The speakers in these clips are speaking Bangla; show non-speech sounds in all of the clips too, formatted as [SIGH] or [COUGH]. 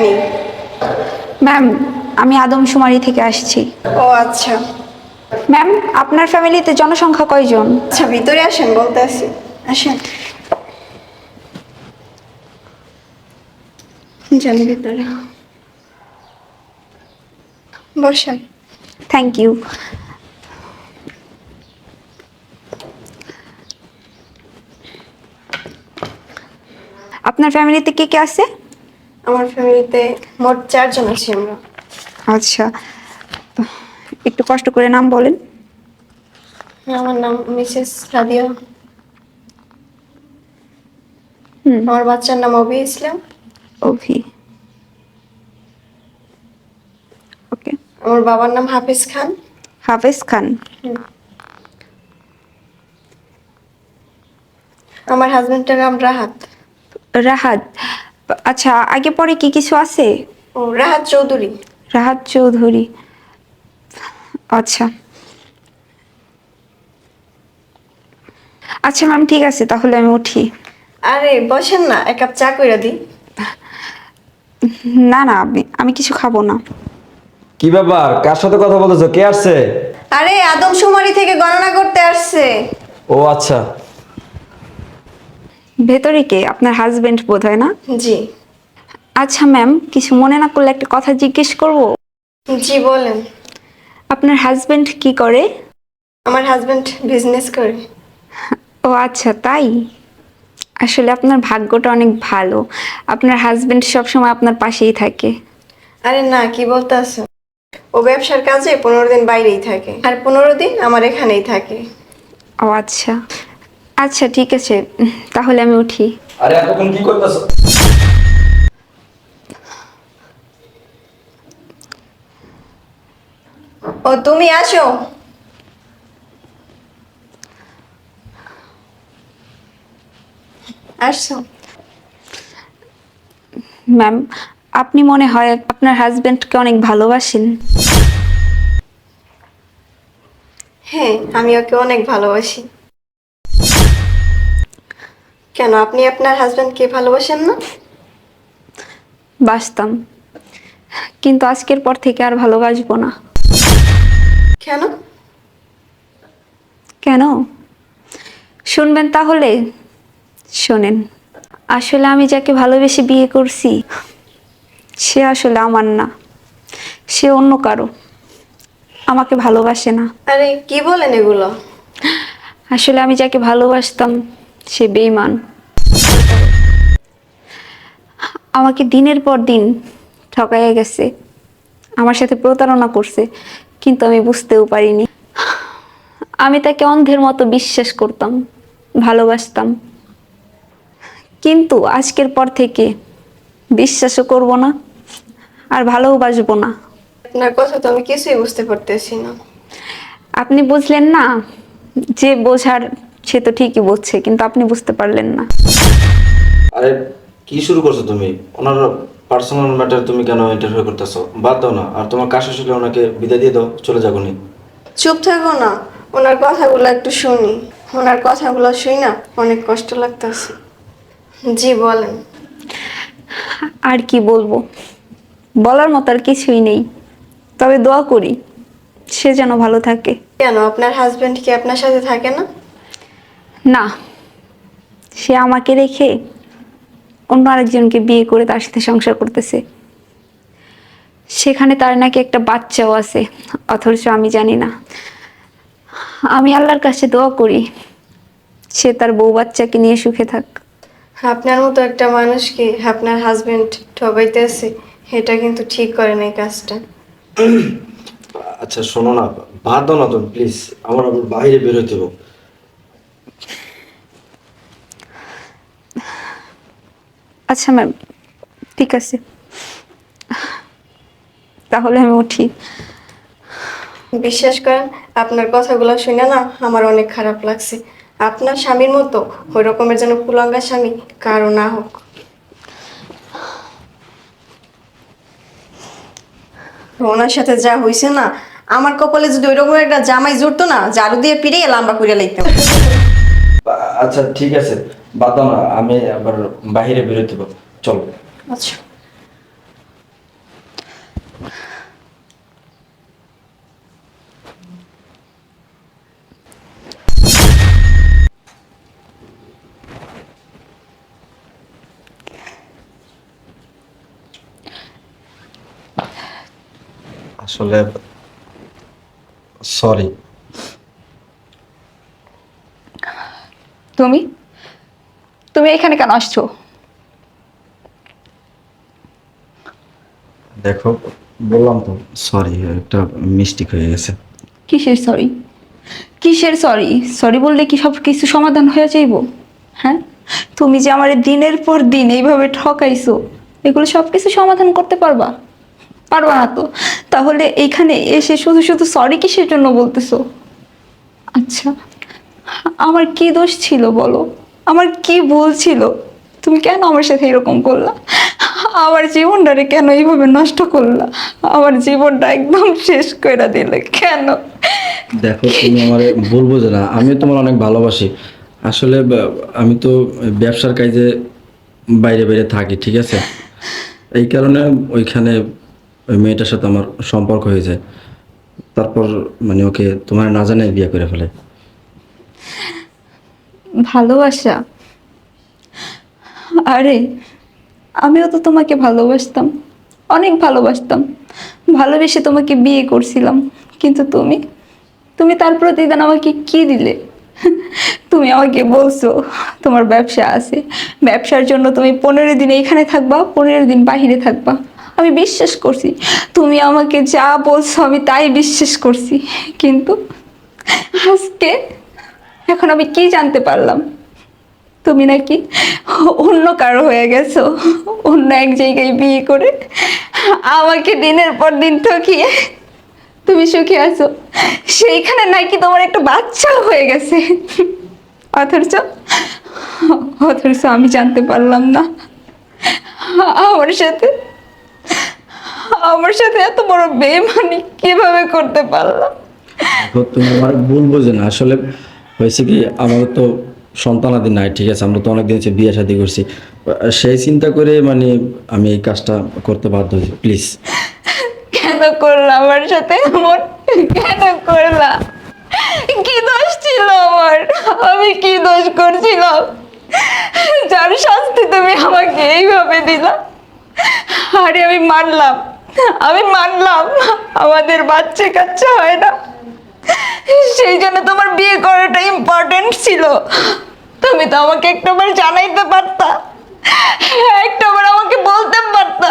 আপনি ম্যাম আমি আদমশুমারি থেকে আসছি। ও আচ্ছা। ম্যাম আপনার ফ্যামিলিতে জনসংখ্যা কয়জন? আচ্ছা ভিতরে আসেন বলতে আসি। আসেন। যান ভিতরে। বসেন। থ্যাংক ইউ আপনার ফ্যামিলিতে কে কে আছে? আমার ফ্যামিলিতে মোট চারজন আছি আমরা। আচ্ছা একটু কষ্ট করে নাম বলেন। আমার নাম মিসেস রাদিয়া। হুম। আমার বাচ্চার নাম অবি ইসলাম। অভি। ওকে। আমার বাবার নাম হাফিজ খান। হাফেজ খান। আমার হাজবেন্ডের নাম রাহাত। রাহাত। আচ্ছা আগে পরে কি কিছু আছে? ও রাহাত চৌধুরী। রাহাত চৌধুরী। আচ্ছা। আচ্ছা ম্যাম ঠিক আছে তাহলে আমি উঠি। আরে বসেন না এক কাপ চা কইরা দিই। না না আমি আমি কিছু খাব না। কি ব্যাপার? কার সাথে কথা বলতেছো? কে আসছে? আরে আদমশুমারি থেকে গণনা করতে আসছে। ও আচ্ছা। ভেতরে কে? আপনার হাজবেন্ড বোধ হয় না? জি। আচ্ছা ম্যাম কিছু মনে না করলে একটা কথা জিজ্ঞেস করব? জি বলেন। আপনার হাজবেন্ড কি করে? আমার হাজবেন্ড বিজনেস করে। ও আচ্ছা তাই? আসলে আপনার ভাগ্যটা অনেক ভালো। আপনার হাজবেন্ড সবসময় আপনার পাশেই থাকে। আরে না কি বলতে আছো ও ব্যবসার কাজে পনেরো দিন বাইরেই থাকে। আর পনেরো দিন আমার এখানেই থাকে। ও আচ্ছা। আচ্ছা ঠিক আছে। তাহলে আমি উঠি। আরে এতক্ষণ কি করতেছো? ও তুমি আসো। আসছো ম্যাম আপনি মনে হয় আপনার হাজবেন্ডকে অনেক ভালোবাসেন। হ্যাঁ আমি ওকে অনেক ভালোবাসি। কেন? আপনি আপনার হাজবেন্ডকে ভালোবাসেন না? বাসতাম কিন্তু আজকের পর থেকে আর ভালোবাসবো না। কেন? কেন? শুনবেন তাহলে। শোনেন আসলে আমি যাকে ভালোবেসে বিয়ে করছি সে আসলে আমার না। সে অন্য কারও। আমাকে ভালোবাসে না। আরে কি বলেন এগুলো? আসলে আমি যাকে ভালোবাসতাম সে বেইমান আমাকে দিনের পর দিন ঠকাইয়া গেছে। আমার সাথে প্রতারণা করছে কিন্তু আমি বুঝতেও পারিনি। আমি তাকে অন্ধের মতো বিশ্বাস করতাম ভালোবাসতাম। কিন্তু আজকের পর থেকে বিশ্বাসও করব না আর ভালোবাসবো না। আপনার কথা তো আমি কিছুই বুঝতে পারতেছি না। আপনি বুঝলেন না যে বোঝার সে তো ঠিকই বুঝছে কিন্তু আপনি বুঝতে পারলেন না। আরে কি শুরু করছ তুমি? ওনার পার্সোনাল ম্যাটার তুমি কেন ইন্টারভিউ করতেছো? বাদ দাও না আর তোমার কাজ আসলে ওনাকে বিদায় দিয়ে দাও চলে যাব নি চুপ থাকো না ওনার কথাগুলো একটু শুনি। ওনার কথাগুলো শুই না অনেক কষ্ট লাগতেছে। জি বলেন। আর কি বলব? বলার মতো আর কিছুই নেই। তবে দোয়া করি সে যেন ভালো থাকে। কেন আপনার হাজবেন্ড কি আপনার সাথে থাকে না? না সে আমাকে রেখে অন্য আরেকজনকে বিয়ে করে তার সাথে সংসার করতেছে। সেখানে তার নাকি একটা বাচ্চাও আছে অথচ আমি জানি না। আমি আল্লাহর কাছে দোয়া করি সে তার বউ বাচ্চাকে নিয়ে সুখে থাক। আপনার মতো একটা মানুষকে আপনার হাজবেন্ড ঠকাইতেছে এটা কিন্তু ঠিক করে না এই কাজটা। আচ্ছা শোনো না বাদ দাও না তুমি প্লিজ আমার আবার বাইরে বেরোতে হবে। আচ্ছা ম্যাম ঠিক আছে। তাহলে আমি উঠি। বিশ্বাস করেন আপনার কথাগুলো শুনে না আমার অনেক খারাপ লাগছে। আপনার স্বামীর মতো ওই রকমের যেন কুলাঙ্গা স্বামী কারও না হোক। ওনার সাথে যা হয়েছে না আমার কপালে যদি ওই রকমের একটা জামাই জুড়তো না ঝাড়ু দিয়ে পিড়ে লাম্বা করে লাইতাম। আচ্ছা ঠিক আছে। বাদ দাও না আমি আবার বাইরে বেরোতে পারব। চলো। আচ্ছা। আসলে সরি তুমি? তুমি এখানে কেন আসছো? দেখো বললাম তো সরি একটা মিস্টেক হয়ে গেছে। কিসের সরি কিসের সরি সরি বললে কি সব কিছু সমাধান হয়ে যাইব? হ্যাঁ? তুমি যে আমার দিনের পর দিন এইভাবে ঠকাইছো এগুলো সব কিছু সমাধান করতে পারবা? পারবা না তো? তাহলে এইখানে এসে শুধু শুধু সরি কিসের জন্য বলতেছো? আচ্ছা আমার কি দোষ ছিল বলো? আমার কি ভুল ছিল? তুমি কেন আমার সাথে এরকম করলা? আমার জীবনটারে কেন এইভাবে নষ্ট করলা? আমার জীবনটা একদম শেষ করে দিলে কেন? দেখো, তুমি আমার বলব যে না। আমি তোমার অনেক ভালোবাসি। আসলে আমি তো ব্যবসার কাজে বাইরে বাইরে থাকি, ঠিক আছে? এই কারণে ওইখানে ওই মেয়েটার সাথে আমার সম্পর্ক হয়ে যায়। তারপর মানে ওকে তোমার না জানাই বিয়ে করে ফেলে। ভালোবাসা? আরে, আমিও তো তোমাকে ভালোবাসতাম, অনেক ভালোবাসতাম। ভালোবেসে তোমাকে বিয়ে করছিলাম, কিন্তু তুমি তুমি তার প্রতিদান আমাকে কি দিলে? তুমি আমাকে বলছো, তোমার ব্যবসা আছে, ব্যবসার জন্য তুমি পনেরো দিন এখানে থাকবা, পনেরো দিন বাহিরে থাকবা। আমি বিশ্বাস করছি, তুমি আমাকে যা বলছো আমি তাই বিশ্বাস করছি, কিন্তু আজকে এখন আমি কি জানতে পারলাম? তুমি নাকি অন্য কারও হয়ে গেছো, অন্য এক জায়গায় বিয়ে করে আমাকে দিনের পর দিন ঠকিয়ে তুমি সুখে আছো। সেইখানে নাকি তোমার একটা বাচ্চা হয়ে গেছে। অথচ অথচ আমি জানতে পারলাম না। আমার সাথে আমার সাথে এত বড় বেমানি কীভাবে করতে পারলাম? তুমি আমার বলব বোঝে না। আসলে হয়েছে কি আমার তো সন্তানাদি নাই, ঠিক আছে, আমরা তো অনেকদিন হচ্ছে বিয়ে শাদি করছি। সেই চিন্তা করে মানে আমি এই কাজটা করতে বাধ্য হয়েছি, প্লিজ। কেন করলা আমার সাথে এমন? কেন করলা? কি দোষ ছিল আমার? আমি কি দোষ করছিলাম? যার শাস্তি তুমি আমাকে এইভাবে দিলা? আরে আমি মানলাম আমি মানলাম, আমাদের বাচ্চা কাচ্চা হয় না। সেই জন্য তোমার বিয়ে করাটা ইম্পর্টেন্ট ছিল। তুমি তো আমাকে একটাবার জানাইতে পারতা। একটাবার আমাকে বলতে পারতা।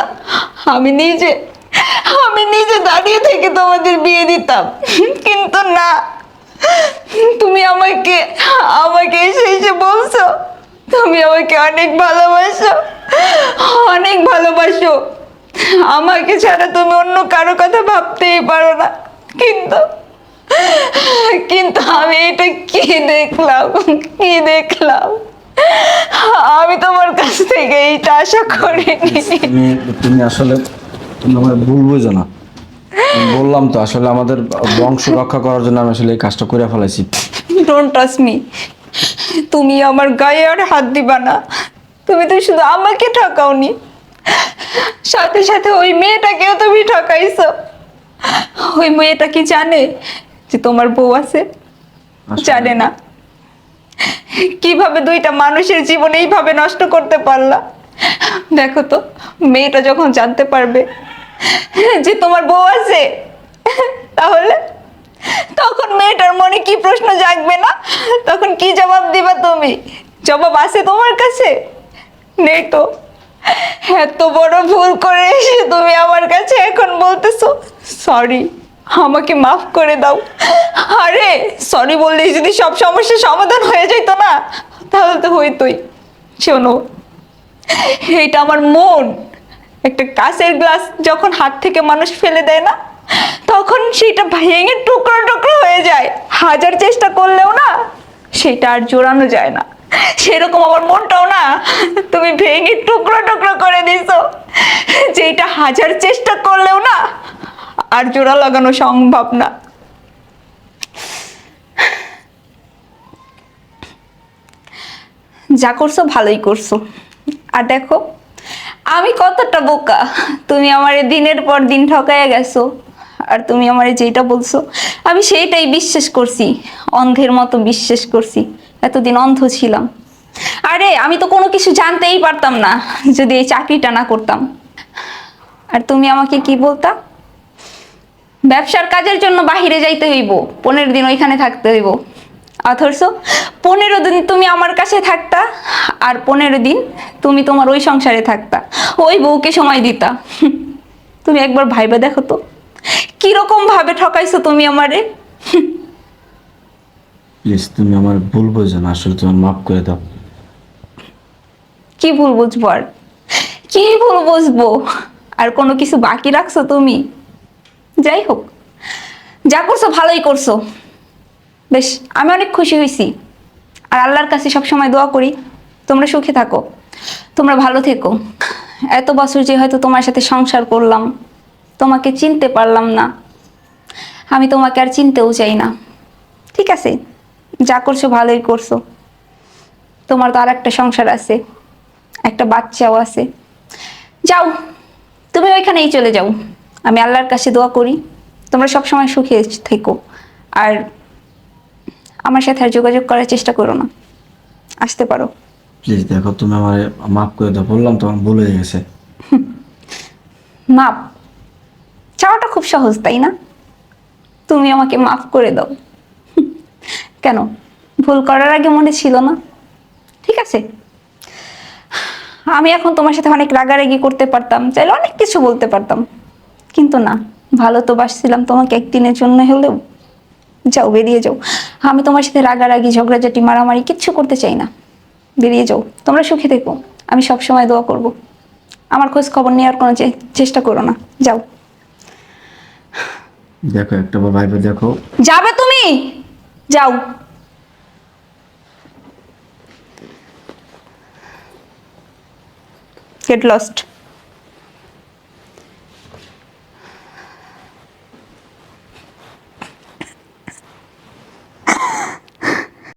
আমি নিজে আমি নিজে দাঁড়িয়ে থেকে তোমাদের বিয়ে দিতাম। কিন্তু না, তুমি আমাকে আমাকে এসে এসে বলছো, তুমি আমাকে অনেক ভালোবাসো অনেক ভালোবাসো। আমাকে ছাড়া তুমি অন্য কারও কথা ভাবতেই পারো না। কিন্তু কিন্তু আমি এটা কি দেখলাম? কি দেখলাম? আমি তোমার কাছ থেকে এইটা আশা করিনি। তুমি আসলে তুমি আমার ভুল বুঝো না। বললাম তো আসলে আমাদের বংশ রক্ষা করার জন্য আমি আসলে এই কাজটা করে ফেলাইছি। ডোন্ট টাচ মি তুমি আমার গায়ে আর হাত দিবা না। তুমি তো শুধু আমাকে ঠকাওনি। সাথে সাথে ওই মেয়েটাকেও তুমি ঠকাইছো। ওই মেয়েটা কি জানে? যে তোমার বউ আছে? জানে না। কীভাবে দুইটা মানুষের জীবন এইভাবে নষ্ট করতে পারলা? দেখো তো মেয়েটা যখন জানতে পারবে যে তোমার বউ আছে তাহলে তখন মেয়েটার মনে কি প্রশ্ন জাগবে না? তখন কি জবাব দিবা তুমি? জবাব আছে তোমার কাছে? নেই তো। এত বড় ভুল করে এসে তুমি আমার কাছে এখন বলতেছো সরি আমাকে মাফ করে দাও। আরে সরি বললে যদি সব সমস্যার সমাধান হয়ে যেত না, তাহলে তো হইতই। শোনো, এইটা আমার মন। একটা কাঁচের গ্লাস যখন হাত থেকে মানুষ ফেলে দেয় না, তখন সেটা ভেঙে টুকরো টুকরো হয়ে যায়। হাজার চেষ্টা করলেও না সেটা আর জোড়ানো যায় না। সেরকম আমার মনটাও না, তুমি ভেঙে টুকরো টুকরো করে দিছো। যেটা হাজার চেষ্টা করলেও না আর জোড়া লাগানো সম্ভব না। যা করছ ভালোই করছ। আর দেখো, আমি কতটা বোকা। তুমি আমারে দিনের পর দিন ঠকাইয়া গেছো। আর তুমি আমারে যেটা বলছো, আমি সেইটাই বিশ্বাস করছি। অন্ধের মতো বিশ্বাস করছি। এতদিন অন্ধ ছিলাম। আরে, আমি তো কোনো কিছু জানতেই পারতাম না, যদি এই চাকরিটা না করতাম। আর তুমি আমাকে কি বলতা? ব্যবসার কাজের জন্য বাহিরে যাইতে হইব। পনেরো দিন ওইখানে থাকতে হইব। অথচ পনেরো দিন তুমি আমার কাছে থাকতা আর পনেরো দিন তুমি তোমার ওই সংসারে থাকতা। ওই বউকে সময় দিতা। [LAUGHS] তুমি একবার ভাইবে দেখো তো। কীরকম ভাবে ঠকাইছো তুমি আমারে? প্লিজ তুমি আমার ভুল বোঝো না আসলে তোমার মাফ করে দাও। কি ভুল বুঝব আর? কি ভুল বুঝব? আর কোনো কিছু বাকি রাখছো তুমি? যাই হোক যা করছ ভালোই করছ। বেশ, আমি অনেক খুশি হয়েছি আর আল্লাহর কাছে সব সময় দোয়া করি, তোমরা সুখে থাকো, তোমরা ভালো থেকো। এত বছর যে হয়তো তোমার সাথে সংসার করলাম, তোমাকে চিনতে পারলাম না। আমি তোমাকে আর চিনতেও চাই না। ঠিক আছে, যা করছ ভালোই করছ। তোমার তো আর একটা সংসার আছে, একটা বাচ্চাও আছে। যাও, তুমি ওইখানেই চলে যাও। আমি আল্লাহর কাছে দোয়া করি তোমরা সবসময় সুখে থেকো। আর আমার সাথে আর যোগাযোগ করার চেষ্টা করো না। আসতে পারো। প্লিজ দেখো তুমি আমার মাফ করে দাও বললাম তোমার ভুল হয়ে গেছে। মাপ চাওয়াটা খুব সহজ তাই না? তুমি আমাকে মাফ করে দাও। কেন? ভুল করার আগে মনে ছিল না? ঠিক আছে। আমি এখন তোমার সাথে অনেক রাগারাগি করতে পারতাম চাইলে অনেক কিছু বলতে পারতাম। কিন্তু না ভালো তো বাসছিলাম তোমাকে একদিনের জন্য হলেও যাও বেরিয়ে যাও। আমি তোমার সাথে রাগারাগি ঝগড়াঝাটি মারামারি কিচ্ছু করতে চাই না। বেরিয়ে যাও তোমরা সুখে থেকো আমি সব সময় দোয়া করব। আমার খোঁজ খবর নেওয়ার কোনো চেষ্টা করো না যাও। দেখো একটা বার ভাইবে দেখো। যাবে তুমি? যাও। Get lost